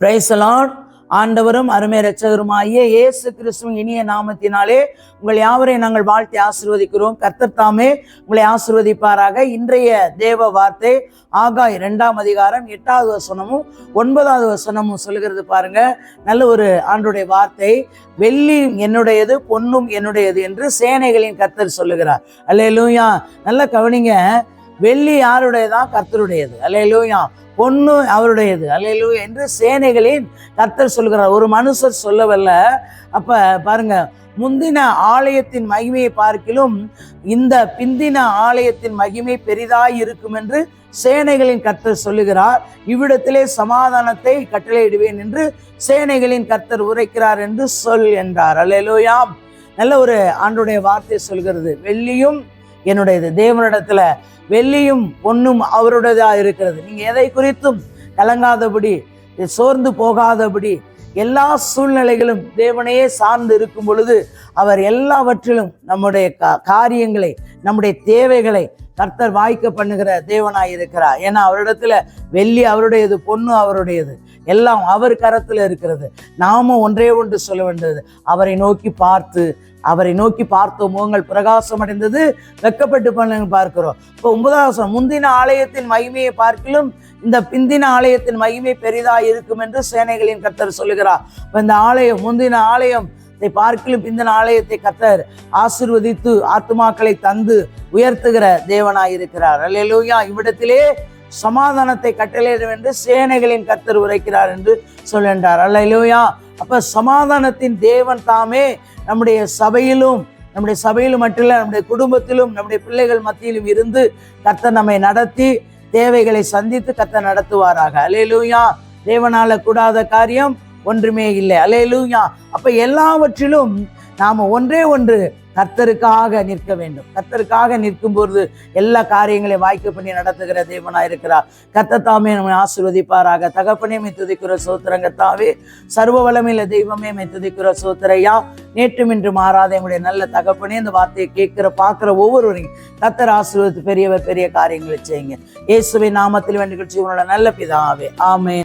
பிரைசலான் ஆண்டவரும் அருமை ரட்சகருமாகிய இயேசு கிறிஸ்துவின் இனிய நாமத்தினாலே உங்கள் யாவரையும் நாங்கள் வாழ்த்தி ஆசிர்வதிக்கிறோம். கர்த்தர் தாமே உங்களை ஆசிர்வதிப்பாராக. இன்றைய தேவ வார்த்தை ஆகா இரண்டாம் அதிகாரம் எட்டாவது வசனமும் ஒன்பதாவது வசனமும் சொல்லுகிறது பாருங்க. நல்ல ஒரு ஆண்டுடைய வார்த்தை. வெள்ளி என்னுடையது பொன்னும் என்னுடையது என்று சேனைகளின் கர்த்தர் சொல்லுகிறார். அல்லேலூயா நல்ல கவனிங்க. வெள்ளி யாருடையதா? கர்த்தருடையது. அலையலூயா பொண்ணு அவருடையது. அலையலு என்று சேனைகளின் கர்த்தர் சொல்கிறார் ஒரு மனுஷர் சொல்லவல்ல. அப்ப பாருங்க முந்தின ஆலயத்தின் மகிமையை பார்க்கிலும் இந்த பிந்தின ஆலயத்தின் மகிமை பெரிதாய் இருக்கும் என்று சேனைகளின் கர்த்தர் சொல்லுகிறார். இவ்விடத்திலே சமாதானத்தை கட்டளையிடுவேன் என்று சேனைகளின் கர்த்தர் உரைக்கிறார் என்று சொல் என்றார். அல்லேலூயா. நல்ல ஒரு ஆண்டுடைய வார்த்தை சொல்கிறது. வெள்ளியும் என்னுடையது. தேவனிடத்துல வெள்ளியும் பொண்ணும் அவருடையதா இருக்கிறது. நீங்க எதை குறித்தும் கலங்காதபடி சோர்ந்து போகாதபடி எல்லா சூழ்நிலைகளும் தேவனையே சார்ந்து இருக்கும் பொழுது அவர் எல்லாவற்றிலும் நம்முடைய கா- காரியங்களை நம்முடைய தேவைகளை கர்த்தர் வாய்க்க பண்ணுகிற தேவனாய் இருக்கிறார் ஏன்னா அவரிடத்துல வெள்ளி அவருடையது பொண்ணு அவருடையது. எல்லாம் அவர் கரத்தில் இருக்கிறது. நாமும் ஒன்றே ஒன்று சொல்ல வேண்டியது. அவரை நோக்கி பார்த்து அவரை நோக்கி பார்த்த முகங்கள் பிரகாசம் அடைந்தது. வெக்கப்பட்டு பண்ணுங்க பார்க்கிறோம். இப்போ ஒன்பதாம் முந்தின ஆலயத்தின் மகிமையை பார்க்கிலும் இந்த பிந்தின ஆலயத்தின் மகிமை பெரிதா இருக்கும் என்று சேனைகளின் கத்தர் சொல்லுகிறார். இப்போ இந்த ஆலயம் முந்தின ஆலயம் இதை பார்க்கிலும் பிந்தின ஆலயத்தை கத்தர் ஆசிர்வதித்து ஆத்துமாக்களை தந்து உயர்த்துகிற தேவனாய் இருக்கிறார் அல்லேலூயா இவ்விடத்திலே சமாதானத்தை கட்டளையிடும் என்று சேனைகளின் கர்த்தர் உரைக்கிறார் என்று சொல்கின்றார் அல்லேலூயா. அப்ப சமாதானத்தின் தேவன் தாமே நம்முடைய சபையிலும் நம்முடைய சபையிலும் மட்டும் இல்லை நம்முடைய குடும்பத்திலும் நம்முடைய பிள்ளைகள் மத்தியிலும் இருந்து கர்த்தர் நம்மை நடத்தி தேவைகளை சந்தித்து கர்த்தர் நடத்துவாராக. அலேலூயா தேவனால கூடாத காரியம் ஒன்றுமே இல்லை. அலேலூயா அப்ப எல்லாவற்றிலும் நாம ஒன்றே ஒன்று கர்த்தருக்காக நிற்க வேண்டும். கர்த்தருக்காக நிற்கும் பொழுது எல்லா காரியங்களையும் வாய்க்க பண்ணி நடத்துகிற தேவனாக இருக்கிறார். கர்த்தர் தாமே நம்மை ஆசிர்வதிப்பாராக. தகப்பனே மை துதிக்கிற சோத்திரங்கத்தாவே சர்வ வளமையில தெய்வமே மை துதிக்கிற சோத்திரையா. நேற்றும் இன்று மாறாத எங்களுடைய நல்ல தகப்பனே இந்த வார்த்தையை கேட்கிற பார்க்குற ஒவ்வொருவரையும் கர்த்தர் ஆசிர்வதித்து பெரியவர் பெரிய காரியங்களை செய்யுங்க. இயேசுவை நாமத்தில் வேண்டிய உன்னோட நல்ல பிதாவே. ஆமே